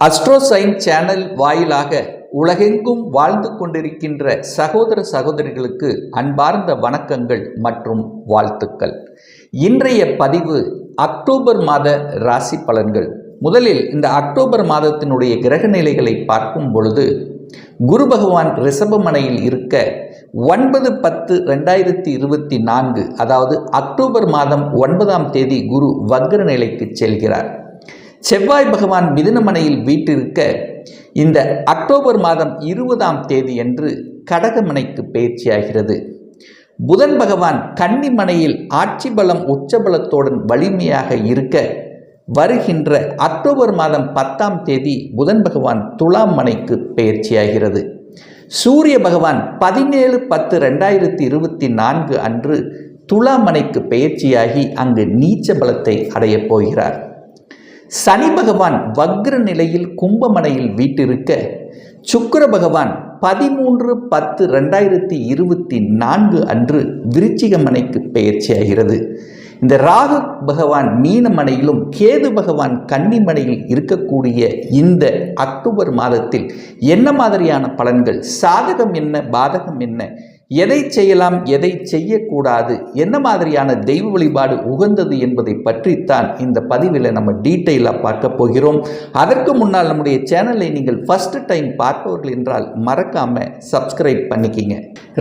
அஸ்ட்ரோசைன் channel வாயிலாக உலகெங்கும் வாழ்ந்து கொண்டிருக்கின்ற சகோதர சகோதரிகளுக்கு அன்பார்ந்த வணக்கங்கள் மற்றும் வாழ்த்துக்கள். இன்றைய பதிவு அக்டோபர் மாத ராசி பலன்கள். முதலில் இந்த அக்டோபர் மாதத்தினுடைய கிரக நிலைகளை பார்க்கும் பொழுது குரு பகவான் ரிஷபமனையில் இருக்க ஒன்பது பத்து ரெண்டாயிரத்தி இருபத்தி நான்கு அதாவது அக்டோபர் மாதம் ஒன்பதாம் தேதி குரு வக்ர நிலைக்கு செல்கிறார். செவ்வாய் பகவான் மிதுனமனையில் வீட்டிருக்க இந்த அக்டோபர் மாதம் இருபதாம் தேதி என்று கடகமனைக்கு பயிற்சியாகிறது. புதன் பகவான் கன்னிமனையில் ஆட்சி பலம் உச்சபலத்துடன் வலிமையாக இருக்க வருகின்ற அக்டோபர் மாதம் பத்தாம் தேதி புதன் பகவான் துலாம் மனைக்கு பயிற்சியாகிறது. சூரிய பகவான் பதினேழு பத்து ரெண்டாயிரத்தி இருபத்தி நான்கு அன்று துலாமனைக்கு பயிற்சியாகி அங்கு நீச்ச பலத்தை அடையப் போகிறார். சனி பகவான் வக்ர நிலையில் கும்பமனையில் வீட்டிருக்க சுக்கர பகவான் பதிமூன்று பத்து ரெண்டாயிரத்தி இருபத்தி நான்கு அன்று விருச்சிகமனைக்கு பெயர்ச்சியாகிறது. இந்த ராகு பகவான் மீனமனையிலும் கேது பகவான் கன்னிமனையில் இருக்கக்கூடிய இந்த அக்டோபர் மாதத்தில் என்ன மாதிரியான பலன்கள்? சாதகம் என்ன? பாதகம் என்ன? எதை செய்யலாம் எதை செய்யக்கூடாது என்ன மாதிரியான தெய்வ வழிபாடு உகந்தது என்பதை பற்றித்தான் இந்த பதிவில் நம்ம டீட்டெயிலாக பார்க்க போகிறோம். அதற்கு முன்னால் நம்முடைய சேனலை நீங்கள் ஃபர்ஸ்ட் டைம் பார்ப்பவர்கள் என்றால் மறக்காமல் சப்ஸ்கிரைப் பண்ணிக்கிங்க.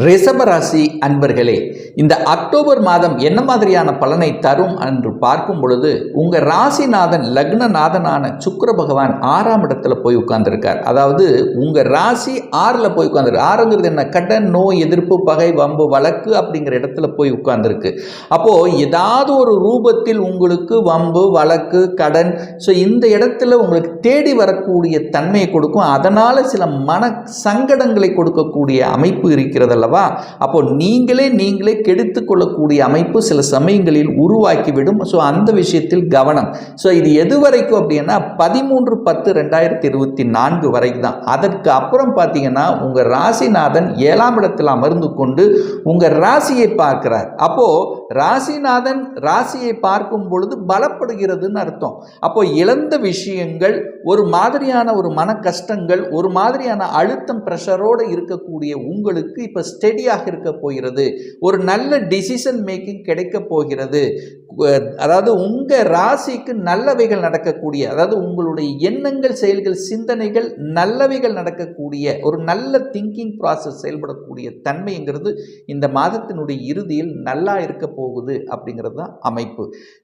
ரிஷபராசி அன்பர்களே இந்த அக்டோபர் மாதம் என்ன மாதிரியான பலனை தரும் என்று பார்க்கும் பொழுது உங்கள் ராசிநாதன் லக்னநாதனான சுக்கர பகவான் ஆறாம் இடத்துல போய் உட்கார்ந்துருக்கார். அதாவது உங்கள் ராசி ஆறில் போய் உட்கார்ந்துருக்கு ஆறுங்கிறது என்ன? கடன் நோய் எதிர்ப்பு பகை வம்பு வழக்கு அப்படிங்கிற இடத்துல போய் உட்கார்ந்துருக்கு. அப்போது ஏதாவது ஒரு ரூபத்தில் உங்களுக்கு வம்பு வழக்கு கடன் ஸோ இந்த இடத்துல உங்களுக்கு தேடி வரக்கூடிய தன்மையை கொடுக்கும். அதனால் சில மன சங்கடங்களை கொடுக்கக்கூடிய அமைப்பு இருக்கிறது அல்லவா? அப்போ நீங்களே நீங்களே கெடுத்து கொள்ளக்கூடிய அமைப்பு சில சமயங்களில் உருவாக்கிவிடும். ஸோ அந்த விஷயத்தில் கவனம். ஸோ இது எது வரைக்கும் அப்படின்னா பதிமூன்று பத்து ரெண்டாயிரத்தி இருபத்தி நான்கு வரைக்கும் தான் அதற்கு அப்புறம் பார்த்தீங்கன்னா உங்கள் ராசிநாதன் ஏழாம் இடத்தில் அமர்ந்து கொண்டு உங்கள் ராசியை பார்க்கிறார். அப்போ ராசிநாதன் ராசியை பார்க்கும் பொழுது பலப்படுகிறதுன்னு அர்த்தம். அப்போ இழந்த விஷயங்கள் ஒரு மாதிரியான ஒரு மன கஷ்டங்கள் ஒரு மாதிரியான அழுத்தம் ப்ரெஷரோடு இருக்கக்கூடிய உங்களுக்கு இப்போ ஸ்டெடியாக இருக்க போகிறது. ஒரு நல்ல டிசிஷன் மேக்கிங் கிடைக்க போகிறது. அதாவது உங்கள் ராசிக்கு நல்லவைகள் நடக்கக்கூடிய அதாவது உங்களுடைய எண்ணங்கள் செயல்கள் சிந்தனைகள் நல்லவைகள் நடக்கக்கூடிய ஒரு நல்ல திங்கிங் ப்ராசஸ் செயல்படக்கூடிய தன்மை தன்மைங்கிறது இந்த மாதத்தினுடைய இறுதியில் நல்லா இருக்க போகுது அப்படிங்கிறது தான் அமைப்பு.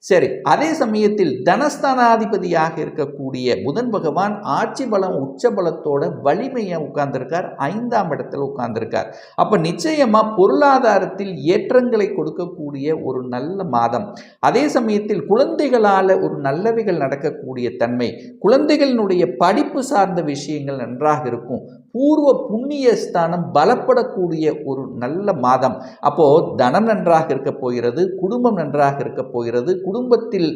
சரி அதே சமயத்தில் தனஸ்தானாதிபதியாக இருக்கக்கூடிய புதன் பகவான் ஆட்சி பலம் உச்ச பலத்தோட வலிமையை உட்கார்ந்திருக்கார் ஐந்தாம் இடத்தில் உட்கார்ந்திருக்கார். அப்போ நிச்சயமாக பொருளாதாரத்தில் ஏற்றங்களை கொடுக்கக்கூடிய ஒரு நல்ல மாதம். அதே சமயத்தில் குழந்தைகளால் ஒரு நல்லவைகள் நடக்கக்கூடிய தன்மை. குழந்தைகளினுடைய படிப்பு சார்ந்த விஷயங்கள் நன்றாக இருக்கும். பூர்வ புண்ணிய ஸ்தானம் பலப்படக்கூடிய ஒரு நல்ல மாதம். அப்போது தனம் நன்றாக இருக்க போகிறது குடும்பம் நன்றாக இருக்க போகிறது குடும்பத்தில்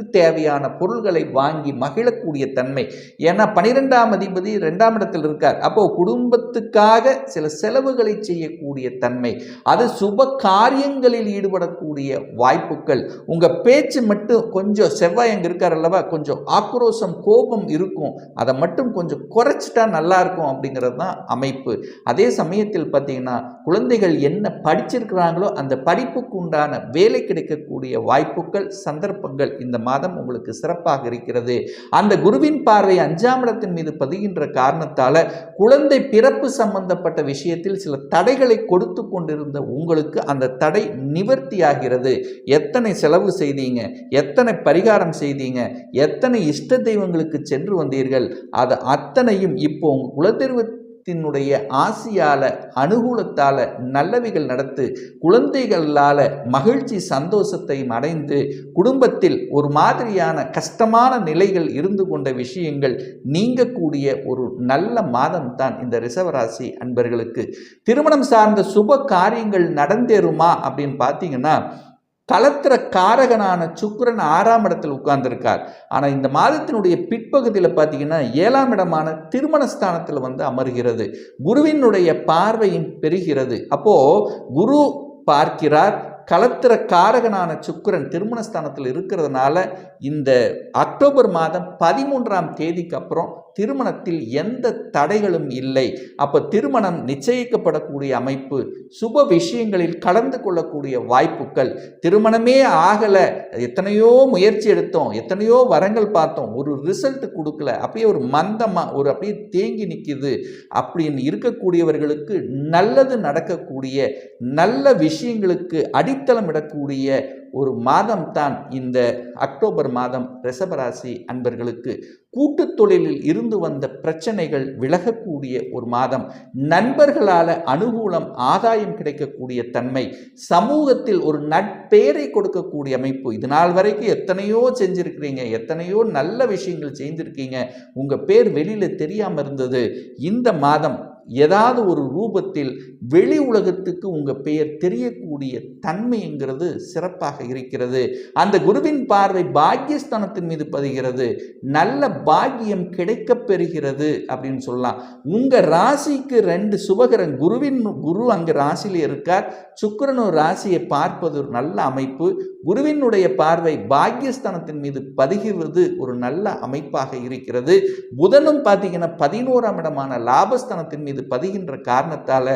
தேவையான பொருள்களை வாங்கி மகிழக்கூடிய தன்மை. ஏன்னா பனிரெண்டாம் அதிபதி ரெண்டாம் இடத்தில் இருக்கார். அப்போ குடும்பத்துக்காக சில செலவுகளை செய்யக்கூடிய தன்மை. அது சுப காரியங்களில் ஈடுபடக்கூடிய வாய்ப்புகள். உங்கள் பேச்சு மட்டும் கொஞ்சம் செவ்வாய் அங்கே இருக்கார் அல்லவா? கொஞ்சம் ஆக்ரோஷம் கோபம் இருக்கும். அதை மட்டும் கொஞ்சம் குறைச்சிட்டா நல்லா இருக்கும் அப்படிங்கிறது தான் அமைப்பு. அதே சமயத்தில் பார்த்தீங்கன்னா குழந்தைகள் என்ன படிச்சிருக்கிறாங்களோ அந்த படிப்புக்கு உண்டான வேலை கிடைக்கக்கூடிய வாய்ப்புகள் சந்தர்ப்பங்கள் இந்த மாதம் உங்களுக்கு சிறப்பாக இருக்கிறது. அந்த குருவின் பார்வை அஞ்சாம் இடத்தின் மீது பதிகின்ற காரணத்தால் குழந்தை பிறப்பு சம்பந்தப்பட்ட விஷயத்தில் சில தடைகளை கொடுத்து கொண்டிருந்த உங்களுக்கு அந்த தடை நிவர்த்தியாகிறது. எத்தனை செலவு செய்தீங்க? எத்தனை பரிகாரம் செய்தீங்க? எத்தனை இஷ்ட தெய்வங்களுக்கு சென்று வந்தீர்கள்? அது அத்தனையும் இப்போ உங்கள் குலதெய்வ தன்னுடைய ஆசியால் அனுகூலத்தால் நல்லவைகள் நடத்து குழந்தைகளால் மகிழ்ச்சி சந்தோஷத்தையும் அடைந்து குடும்பத்தில் ஒரு மாதிரியான கஷ்டமான நிலைகள் இருந்து கொண்ட விஷயங்கள் நீங்கக்கூடிய ஒரு நல்ல மாதம் தான் இந்த ரிசவராசி அன்பர்களுக்கு. திருமணம் சார்ந்த சுப காரியங்கள் நடந்தேறுமா அப்படின்னு பார்த்தீங்கன்னா கலத்திர காரகனான சுக்கிரன் ஆறாம் இடத்தில் உட்கார்ந்திருக்கார். ஆனால் இந்த மாதத்தினுடைய பிற்பகுதியில் பார்த்தீங்கன்னா ஏழாம் இடமான திருமணஸ்தானத்தில் வந்து அமர்கிறது. குருவினுடைய பார்வையும் பெறுகிறது அப்போது குரு பார்க்கிறார் கலத்திர காரகனான சுக்கிரன் திருமணஸ்தானத்தில் இருக்கிறதுனால இந்த அக்டோபர் மாதம் பதிமூன்றாம் தேதிக்கு அப்புறம் திருமணத்தில் எந்த தடைகளும் இல்லை. அப்போ திருமணம் நிச்சயிக்கப்படக்கூடிய அமைப்பு சுப விஷயங்களில் கலந்து கொள்ளக்கூடிய வாய்ப்புகள். திருமணமே ஆகலை எத்தனையோ முயற்சி எடுத்தோம் எத்தனையோ வரங்கள் பார்த்தோம் ஒரு ரிசல்ட் கொடுக்கல அப்படியே ஒரு மந்தமாக ஒரு அப்படியே தேங்கி நிற்கிது அப்படின்னு இருக்கக்கூடியவர்களுக்கு நல்லது நடக்கக்கூடிய நல்ல விஷயங்களுக்கு அடித்தளம் இடக்கூடிய ஒரு மாதம் தான் இந்த அக்டோபர் மாதம் ரிஷபராசி அன்பர்களுக்கு கூட்டு தொழிலில் இருந்து வந்த பிரச்சனைகள் விலகக்கூடிய ஒரு மாதம். நண்பர்களால் அனுகூலம் ஆதாயம் கிடைக்கக்கூடிய தன்மை சமூகத்தில் ஒரு நட்பெயரை கொடுக்கக்கூடிய அமைப்பு. இது நாள் வரைக்கும் எத்தனையோ செஞ்சுருக்கிறீங்க எத்தனையோ நல்ல விஷயங்கள் செய்திருக்கீங்க உங்கள் பேர் வெளியில் தெரியாமல் இருந்தது. இந்த மாதம் ஏதாவது ஒரு ரூபத்தில் வெளி உலகத்துக்கு உங்கள் பெயர் தெரியக்கூடிய தன்மைங்கிறது சிறப்பாக இருக்கிறது. அந்த குருவின் பார்வை பாக்கியஸ்தானத்தின் மீது பதிகிறது. நல்ல பாக்கியம் கிடைக்கப் பெறுகிறது அப்படின்னு சொல்லலாம். உங்கள் ராசிக்கு ரெண்டு சுபகரன் குருவின் குரு அங்கே ராசியில் இருக்கார். சுக்கிரனு ராசியை பார்ப்பது ஒரு நல்ல அமைப்பு. குருவினுடைய பார்வை பாக்கியஸ்தானத்தின் மீது பதிகிறது ஒரு நல்ல அமைப்பாக இருக்கிறது. புதனும் பார்த்தீங்கன்னா பதினோராம் இடமான லாபஸ்தானத்தின் மீது மீது பதிகின்ற காரணத்தால்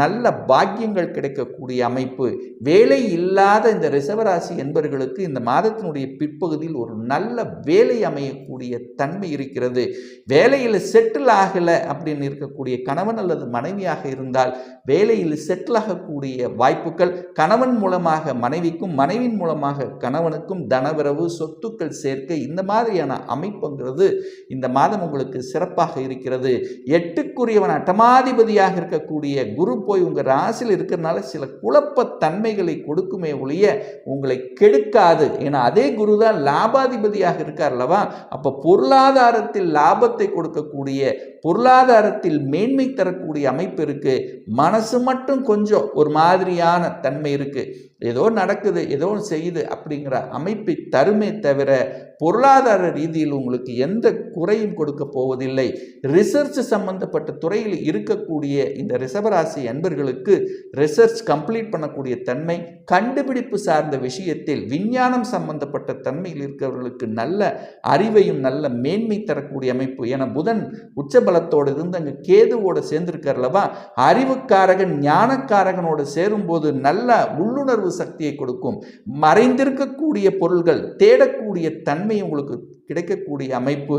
நல்ல பாக்கியங்கள் கிடைக்கக்கூடிய அமைப்பு. வேலை இல்லாத இந்த ரிசவராசி என்பவர்களுக்கு இந்த மாதத்தினுடைய பிற்பகுதியில் ஒரு நல்ல வேலை அமையக்கூடிய தன்மை இருக்கிறது. வேலையில் செட்டில் ஆகலை அப்படின்னு இருக்கக்கூடிய கணவன் அல்லது மனைவியாக இருந்தால் வேலையில் செட்டில் ஆகக்கூடிய வாய்ப்புகள் கணவன் மூலமாக மனைவிக்கும் மனைவின் மூலமாக கணவனுக்கும் தனவரவு சொத்துக்கள் சேர்க்க இந்த மாதிரியான அமைப்புங்கிறது இந்த மாதம் உங்களுக்கு சிறப்பாக இருக்கிறது. எட்டுக்குரியவன் அட்டம் அட்டமாதிபதியாக இருக்கக்கூடிய குரு போய் உங்கள் ராசியில் இருக்கிறதுனால சில குழப்பத்தன்மைகளை கொடுக்குமே ஒழிய உங்களை கெடுக்காது. ஏன்னா அதே குரு தான் லாபாதிபதியாக இருக்கார் அல்லவா? அப்போ பொருளாதாரத்தில் லாபத்தை கொடுக்கக்கூடிய பொருளாதாரத்தில் மேன்மை தரக்கூடிய அமைப்பு இருக்குது மனசு மட்டும் கொஞ்சம் ஒரு மாதிரியான தன்மை இருக்குது ஏதோ நடக்குது ஏதோ ஒன்று செய்யுது அப்படிங்கிற அமைப்பை தருமே தவிர பொருளாதார ரீதியில் உங்களுக்கு எந்த குறையும் கொடுக்க போவதில்லை. ரிசர்ச் சம்பந்தப்பட்ட துறையில் இருக்கக்கூடிய இந்த ரிசவராசி அன்பர்களுக்கு ரிசர்ச் கம்ப்ளீட் பண்ணக்கூடிய தன்மை கண்டுபிடிப்பு சார்ந்த விஷயத்தில் விஞ்ஞானம் சம்பந்தப்பட்ட தன்மையில் இருக்கிறவர்களுக்கு நல்ல அறிவையும் நல்ல மேன்மை தரக்கூடிய அமைப்பு. என புதன் உச்சபலத்தோடு இருந்து அங்கே கேதுவோடு சேர்ந்திருக்கார்லவா அறிவுக்காரகன் ஞானக்காரகனோடு சேரும்போது நல்ல உள்ளுணர்வு சக்தியை கொடுக்கும். மறைந்திருக்கக்கூடிய பொருள்கள் தேடக்கூடிய தன்மை உங்களுக்கு கிடைக்கக்கூடிய அமைப்பு.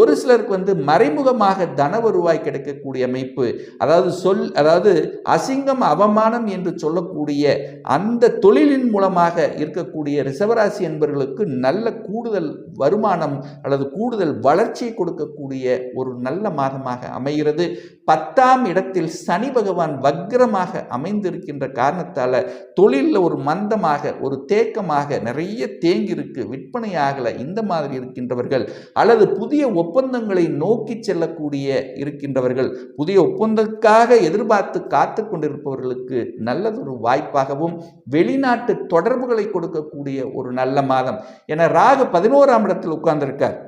ஒரு சிலருக்கு வந்து மறைமுகமாக தன வருவாய் கிடைக்கக்கூடிய அமைப்பு. அதாவது சொல் அதாவது அசிங்கம் அவமானம் என்று சொல்லக்கூடிய அந்த தொழிலின் மூலமாக இருக்கக்கூடிய ரிசவராசி என்பவர்களுக்கு நல்ல கூடுதல் வருமானம் அல்லது கூடுதல் வளர்ச்சியை கொடுக்கக்கூடிய ஒரு நல்ல மாதமாக அமைகிறது. பத்தாம் இடத்தில் சனி பகவான் வக்ரமாக அமைந்திருக்கின்ற காரணத்தால் தொழிலில் ஒரு மந்தமாக ஒரு தேக்கமாக நிறைய தேங்கியிருக்கு. விற்பனை ஆகலை. இந்த மாதிரி இருக்கின்ற இருக்கின்றவர்கள் அல்லது புதிய ஒப்பந்தங்களை நோக்கி செல்லக்கூடிய இருக்கின்றவர்கள் புதிய ஒப்பந்தத்துக்காக எதிர்பார்த்து காத்து கொண்டிருப்பவர்களுக்கு நல்லதொரு வாய்ப்பாகவும் வெளிநாட்டு தொடர்புகளை கொடுக்கக்கூடிய ஒரு நல்ல மாதம். என ராகு பதினோராம் இடத்தில் உட்கார்ந்திருக்கார்.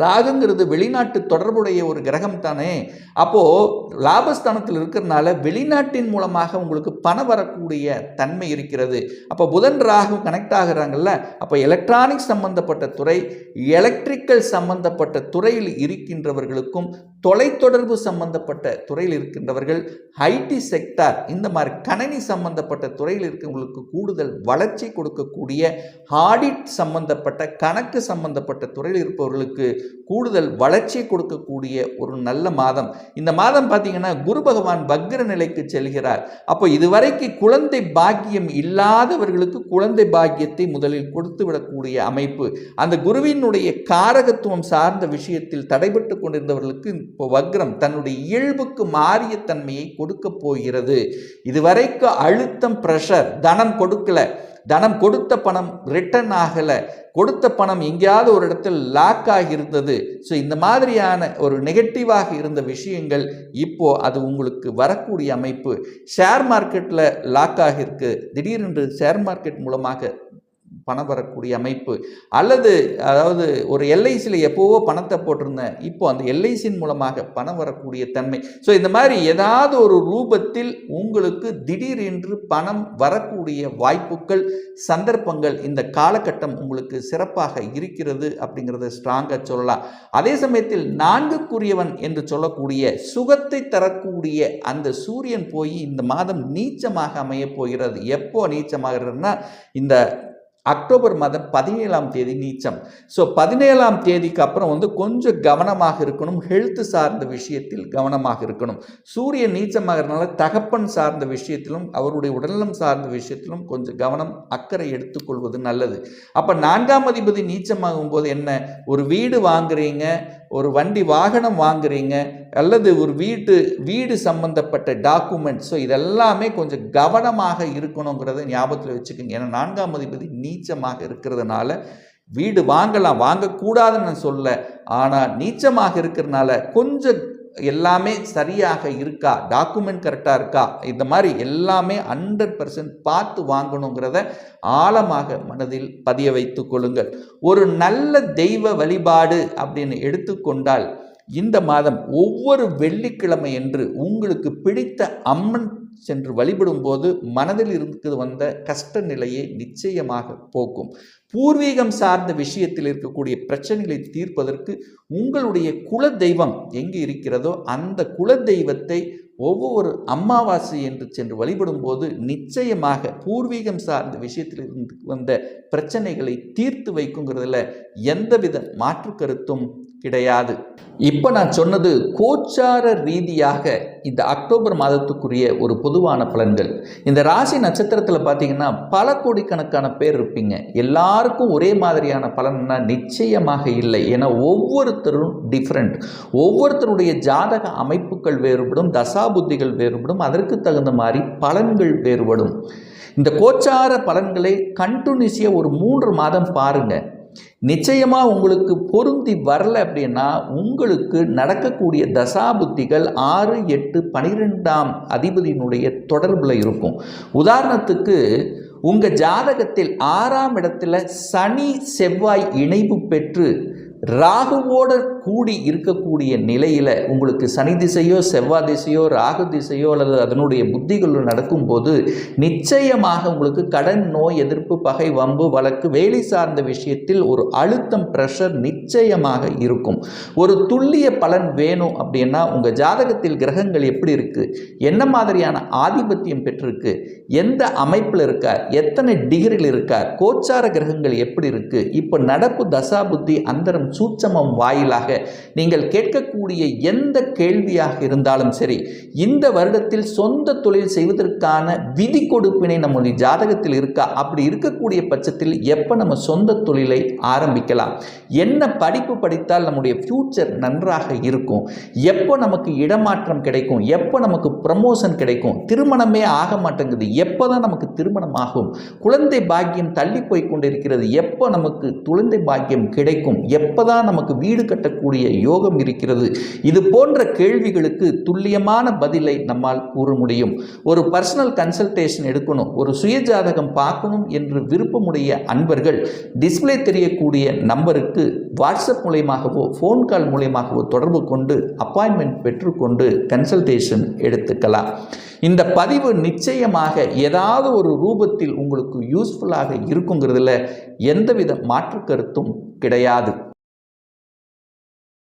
ராகுங்கிறது வெளிநாட்டு தொடர்புடைய ஒரு கிரகம் தானே அப்போது லாபஸ்தானத்தில் இருக்கிறதுனால வெளிநாட்டின் மூலமாக உங்களுக்கு பணம் வரக்கூடிய தன்மை இருக்கிறது. அப்போ புதன் ராகு கனெக்ட் ஆகிறாங்கல்ல? அப்போ எலக்ட்ரானிக்ஸ் சம்பந்தப்பட்ட துறை எலக்ட்ரிக்கல் சம்பந்தப்பட்ட துறையில் இருக்கின்றவர்களுக்கும் தொலைத்தொடர்பு சம்பந்தப்பட்ட துறையில் இருக்கின்றவர்கள் ஐடி செக்டார் இந்த மாதிரி கணினி சம்பந்தப்பட்ட துறையில் இருக்கிறவங்களுக்கு கூடுதல் வளர்ச்சி கொடுக்கக்கூடிய ஆடிட் சம்பந்தப்பட்ட கணக்கு சம்பந்தப்பட்ட துறையில் இருப்பவர்களுக்கு கூடுதல் வளர்ச்சி கொடுக்கக்கூடிய ஒரு நல்ல மாதம். இந்த மாதம் பார்த்தீங்கன்னா குரு பகவான் வக்ர நிலைக்கு செல்கிறார். அப்போ இதுவரைக்கு குழந்தை பாக்கியம் இல்லாதவர்களுக்கு குழந்தை பாக்கியத்தை முதலில் கொடுத்து விடக்கூடிய அமைப்பு. அந்த குருவினுடைய காரகத்துவம் சார்ந்த விஷயத்தில் தடைபட்டு கொண்டிருந்தவர்களுக்கு இப்போ வக்ரம் தன்னுடைய இயல்புக்கு மாறிய தன்மையை கொடுக்க போகிறது. இதுவரைக்கும் அழுத்தம் ப்ரெஷர் தனம் கொடுக்கல. தனம் கொடுத்த பணம் ரிட்டர்ன் ஆகலை. கொடுத்த பணம் எங்கேயாவது ஒரு இடத்தில் லாக் ஆகியிருந்தது. ஸோ இந்த மாதிரியான ஒரு நெகட்டிவாக இருந்த விஷயங்கள் இப்போ அது உங்களுக்கு வரக்கூடிய அமைப்பு. ஷேர் மார்க்கெட்டில் லாக் ஆகியிருக்கு. திடீரென்று ஷேர் மார்க்கெட் மூலமாக பணம் வரக்கூடிய அமைப்பு. அல்லது அதாவது ஒரு எல்ஐசியில் எப்போவோ பணத்தை போட்டிருந்தேன் இப்போ அந்த எல்ஐசியின் மூலமாக பணம் வரக்கூடிய தன்மை. ஸோ இந்த மாதிரி ஏதாவது ஒரு ரூபத்தில் உங்களுக்கு திடீரென்று பணம் வரக்கூடிய வாய்ப்புகள் சந்தர்ப்பங்கள் இந்த காலகட்டம் உங்களுக்கு சிறப்பாக இருக்கிறது அப்படிங்கிறத ஸ்ட்ராங்காக சொல்லலாம். அதே சமயத்தில் நான்குக்குரியவன் என்று சொல்லக்கூடிய சுகத்தை தரக்கூடிய அந்த சூரியன் போய் இந்த மாதம் நீச்சமாக அமையப் போகிறது. எப்போ நீச்சமாகிறதுனா இந்த அக்டோபர் மாதம் பதினேழாம் தேதி நீச்சம். ஸோ பதினேழாம் தேதிக்கு அப்புறம் வந்து கொஞ்சம் கவனமாக இருக்கணும் ஹெல்த் சார்ந்த விஷயத்தில் கவனமாக இருக்கணும். சூரியன் நீச்சமாகறதுனால தகப்பன் சார்ந்த விஷயத்திலும் அவருடைய உடல்நலம் சார்ந்த விஷயத்திலும் கொஞ்சம் கவனம் அக்கறை எடுத்துக்கொள்வது நல்லது. அப்போ நான்காம் அதிபதி நீச்சமாகும் போது என்ன? ஒரு வீடு வாங்குறீங்க ஒரு வண்டி வாகனம் வாங்குறீங்க அல்லது ஒரு வீட்டு வீடு சம்பந்தப்பட்ட டாக்குமெண்ட் ஸோ இதெல்லாமே கொஞ்சம் கவனமாக இருக்கணுங்கிறத ஞாபகத்தில் வச்சுக்கோங்க. ஏன்னா நான்காம் அதிபதி நீச்சமாக இருக்கிறதுனால வீடு வாங்கலாம் வாங்கக்கூடாதுன்னு நான் சொல்ல ஆனால் நீச்சமாக இருக்கிறதுனால கொஞ்சம் எல்லாமே சரியாக இருக்கா? டாக்குமெண்ட் கரெக்டாக இருக்கா? இந்த மாதிரி எல்லாமே ஹண்ட்ரட் பர்சன்ட் பார்த்து வாங்கணுங்கிறத ஆழமாக மனதில் பதிய வைத்து கொள்ளுங்கள். ஒரு நல்ல தெய்வ வழிபாடு அப்படின்னு எடுத்துக்கொண்டால் இந்த மாதம் ஒவ்வொரு வெள்ளிக்கிழமை என்று உங்களுக்கு பிடித்த அம்மன் சென்று வழிபடும் போது மனதில் இருந்து வந்த கஷ்ட நிலையை நிச்சயமாக போக்கும். பூர்வீகம் சார்ந்த விஷயத்தில் இருக்கக்கூடிய பிரச்சனைகளை தீர்ப்பதற்கு உங்களுடைய குல தெய்வம் எங்கு இருக்கிறதோ அந்த குல தெய்வத்தை ஒவ்வொரு அமாவாசை என்று சென்று வழிபடும் போது நிச்சயமாக பூர்வீகம் சார்ந்த விஷயத்தில் இருந்து வந்த பிரச்சனைகளை தீர்த்து வைக்குங்கிறதுல எந்தவித மாற்று கருத்தும் கிடையாது. இப்போ நான் சொன்னது கோச்சார ரீதியாக இந்த அக்டோபர் மாதத்துக்குரிய ஒரு பொதுவான பலன்கள். இந்த ராசி நட்சத்திரத்தில் பார்த்தீங்கன்னா பல கோடிக்கணக்கான பேர் இருப்பீங்க. எல்லாருக்கும் ஒரே மாதிரியான பலன்னா நிச்சயமாக இல்லை. ஏன்னா ஒவ்வொருத்தரும் டிஃப்ரெண்ட் ஒவ்வொருத்தருடைய ஜாதக அமைப்புகள் வேறுபடும் தசாபுத்திகள் வேறுபடும் அதற்கு தகுந்த மாதிரி பலன்கள் வேறுபடும். இந்த கோச்சார பலன்களை கண்டினியூஸியாக ஒரு மூன்று மாதம் பாருங்கள் நிச்சயமாக உங்களுக்கு பொருந்தி வரல அப்படின்னா உங்களுக்கு நடக்கக்கூடிய தசாபுத்திகள் ஆறு எட்டு பனிரெண்டாம் அதிபதியினுடைய தொடர்பில் இருக்கும். உதாரணத்துக்கு உங்கள் ஜாதகத்தில் ஆறாம் இடத்துல சனி செவ்வாய் இணைவு பெற்று ராகுவோட கூடி இருக்கக்கூடிய நிலையில் உங்களுக்கு சனி திசையோ செவ்வாய் திசையோ ராகு திசையோ அல்லது அதனுடைய புத்திகள் நடக்கும்போது நிச்சயமாக உங்களுக்கு கடன் நோய் எதிர்ப்பு பகை வம்பு வழக்கு வேலை சார்ந்த விஷயத்தில் ஒரு அழுத்தம் ப்ரெஷர் நிச்சயமாக இருக்கும். ஒரு துல்லிய பலன் வேணும் அப்படின்னா உங்கள் ஜாதகத்தில் கிரகங்கள் எப்படி இருக்குது என்ன மாதிரியான ஆதிபத்தியம் பெற்றிருக்கு? எந்த அமைப்பில் இருக்கார்? எத்தனை டிகிரியில் இருக்கார்? கோச்சார கிரகங்கள் எப்படி இருக்குது இப்போ நடப்பு தசாபுத்தி அந்தரம் சூட்சமம் வாயிலாக நீங்கள் கேட்கக்கூடிய எந்த கேள்வியாக இருந்தாலும் சரி இந்த வருடத்தில் சொந்த தொழில் செய்வதற்கான விதி கொடுப்பினை நம்முடைய ஜாதகத்தில் இருக்கா? அப்படி இருக்கக்கூடிய பட்சத்தில் எப்போ நம்ம சொந்த தொழிலை ஆரம்பிக்கலாம்? என்ன படிப்பு படித்தால் நம்முடைய ஃப்யூச்சர் நன்றாக இருக்கும்? எப்போ நமக்கு இடமாற்றம் கிடைக்கும்? எப்போ நமக்கு ப்ரமோஷன் கிடைக்கும்? திருமணமே ஆக மாட்டேங்குது. எப்போ தான் நமக்கு திருமணம் ஆகும்? குழந்தை பாக்கியம் தள்ளி போய் கொண்டிருக்கிறது. எப்போ நமக்கு குழந்தை பாக்கியம் கிடைக்கும்? எப்போ தான் நமக்கு வீடு கட்டக்கூடிய யோகம் இருக்கிறது. இது போன்ற கேள்விகளுக்கு துல்லியமான பதிலை நம்மால் கூற முடியும். ஒரு பர்சனல் கன்சல்டேஷன் எடுக்கணும் ஒரு சுயஜாதகம் பார்க்கணும் என்று விருப்பமுடைய அன்பர்கள் டிஸ்பிளே தெரியக்கூடிய நம்பருக்கு வாட்ஸ்அப் மூலயமாகவோ ஃபோன் கால் மூலயமாகவோ தொடர்பு கொண்டு அப்பாயின்மெண்ட் பெற்றுக்கொண்டு கன்சல்டேஷன் எடுத்துக்கலாம். இந்த பதிவு நிச்சயமாக ஏதாவது ஒரு ரூபத்தில் உங்களுக்கு யூஸ்ஃபுல்லாக இருக்குங்கிறதுல எந்தவித மாற்று கருத்தும் கிடையாது.